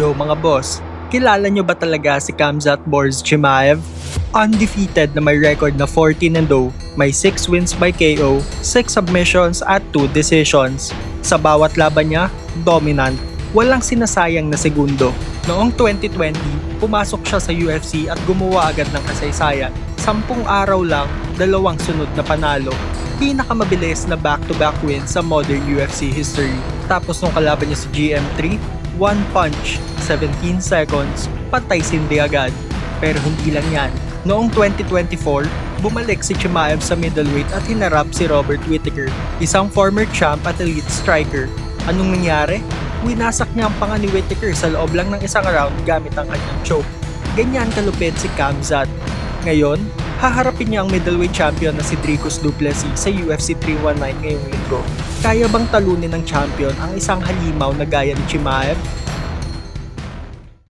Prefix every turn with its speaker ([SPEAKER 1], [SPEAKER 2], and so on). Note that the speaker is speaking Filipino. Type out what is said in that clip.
[SPEAKER 1] Yo mga boss, kilala nyo ba talaga si Kamzat Borz Chimaev? Undefeated na may record na 14 and 0, may 6 wins by KO, 6 submissions at 2 decisions. Sa bawat laban niya, dominant. Walang sinasayang na segundo. Noong 2020, pumasok siya sa UFC at gumawa agad ng kasaysayan. Sampung araw lang, dalawang sunod na panalo. Pinakamabilis na back-to-back win sa modern UFC history. Tapos nung kalaban niya si GM3, one punch, 17 seconds, patay sindi agad. Pero hindi lang yan. Noong 2024, bumalik si Chimaev sa middleweight at hinarap si Robert Whittaker, isang former champ at elite striker. Anong nangyari? Winasak niya ang panga ni Whittaker sa loob lang ng isang round gamit ang kanyang choke. Ganyan kalupit si Kamzat. Ngayon, haharapin niya ang middleweight champion na si Dricus Duplessis sa UFC 319 ngayong linggo. Kaya bang talunin ng champion ang isang halimaw na gaya ni Chimaev?